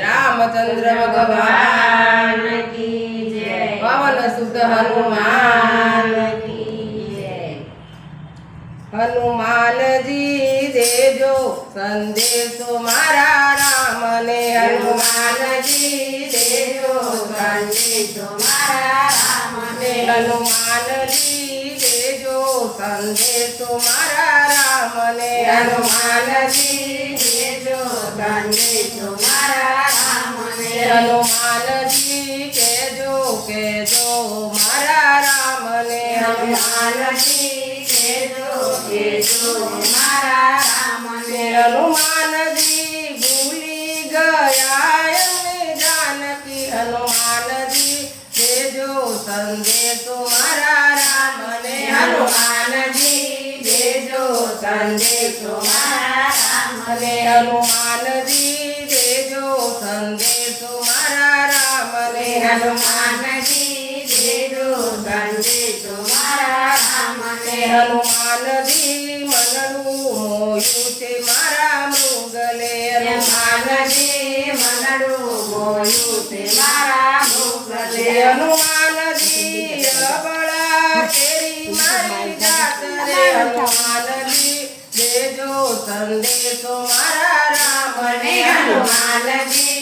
રામચંદ્ર ભગવાન પવન સુત હનુમાન હનુમાનજી દેજો સંદેશો મારા રામને. હનુમાનજી દેજો સંદેશો મારા રામને. હનુમાનજી દેજો સંદેશો મારા રામને. હનુમાનજી દેજો સંદેશો હનુમાનજી કેજો કેજો મારા રામને. હનુમાનજી કેજો કેજો મારા રામને. હનુમાનજી ભૂલી ગયા એમને જાનકી. હનુમાનજી દેજો સંદેશો મારા રામને. હનુમાનજી દેજો સંદેશો મારા રામને. હનુમાનજી દેજો સંદેશો મારા મુગલે હનુમાનજી દેજો સંદેશો મારા રામને હનુમાનજી દેજો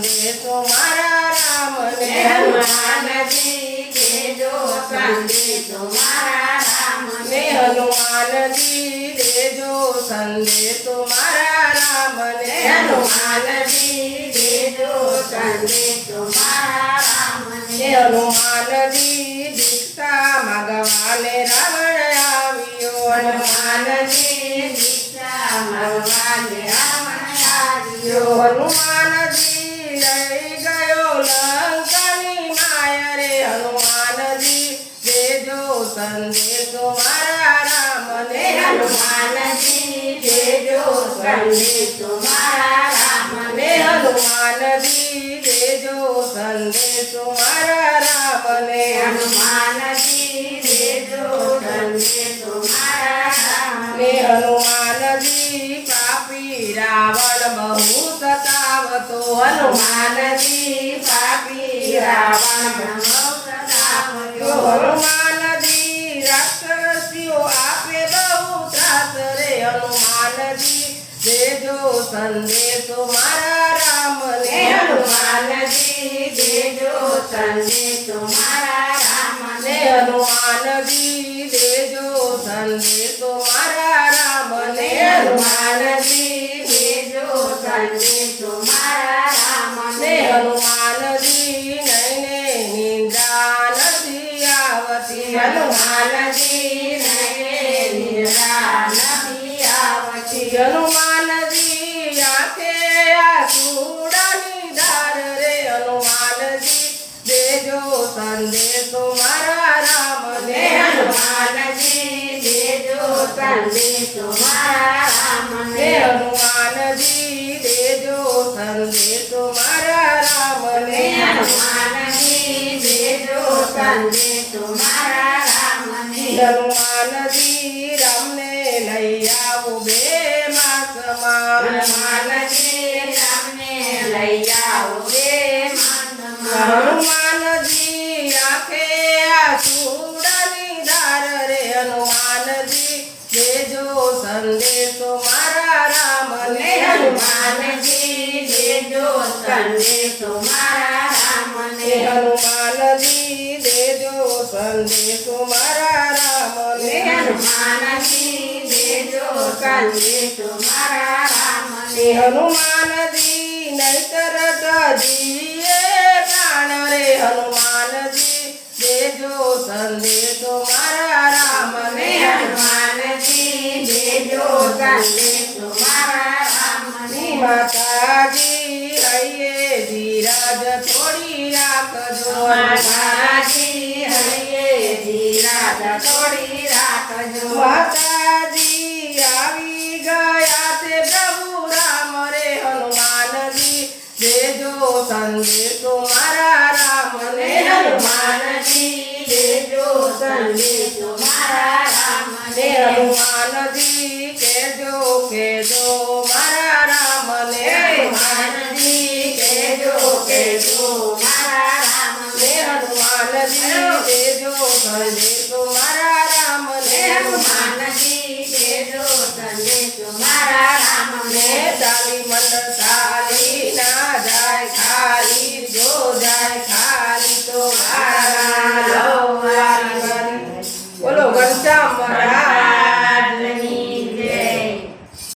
સંદેશો મારા રામને હનુમાનજી દેજો સંદેશો મારા રામને હનુમાનજી દેજો સંદેશો મારા દીક્ષા માગવાને રાવણ સંદેશો મારા રામને હનુમાનજી દેજો સંદેશો મારા રામને હનુમાનજી દેજો સંદેશો મારા રામને હનુમાનજી દેજો સંદેશો મારા રામને હનુમાનજી પાપી રાવણ બહુ સતાવતો. હનુમાનજી પાપી રાવણ બહુ સતાવતો. હનુમાનજી હનુમાનજી દેજો સંદેશો મારા રામને. હનુમાનજી દેજો સંદેશો મારા રામને. હનુમાનજી દેજો સંદેશો મારા રામને. હનુમાનજી દેજો સંદેશો મારા રામને. હનુમાનજી નૈને નિંદ્રા નથી આવતી. હનુમાનજી હનુમાનજી આંખે આસુડાની ધાર રે હનુમાનજી. દેજો સંદેશો મારા રામને હનુમાનજી દેજો સંદેશો મારા રામને હનુમાનજી દેજો સંદેશો મારા રામને હનુમાનજી દેજો સંદેશો મારા રામને હનુમાનજી આવો માસમાં હનુમાનજી આંખે આસુડાની ધાર રે હનુમાનજી. દેજો સંદેશો મારા રામને હનુમાનજી દેજો સંદેશો મારા રામને હનુમાનજી દેજો સંદેશો મારા રામને હનુમાનજી દેજો સંદેશો મારા રામને હનુમાનજી નહીતર તજીએ પ્રાણ રે હનુમાનજી. દેજો સંદેશો મારા રામને હનુમાનજી. દેજો સંદેશો મારા માતાજી. હૈયે ધીરજ થોડી રાખજો. માતાજી હૈયે ધીરજ થોડી રાખજો. માતાજી દેજો સંદેશો મારા રામને હનુમાનજી દેજો સંદેશો મારા રામને દાલી મંડળ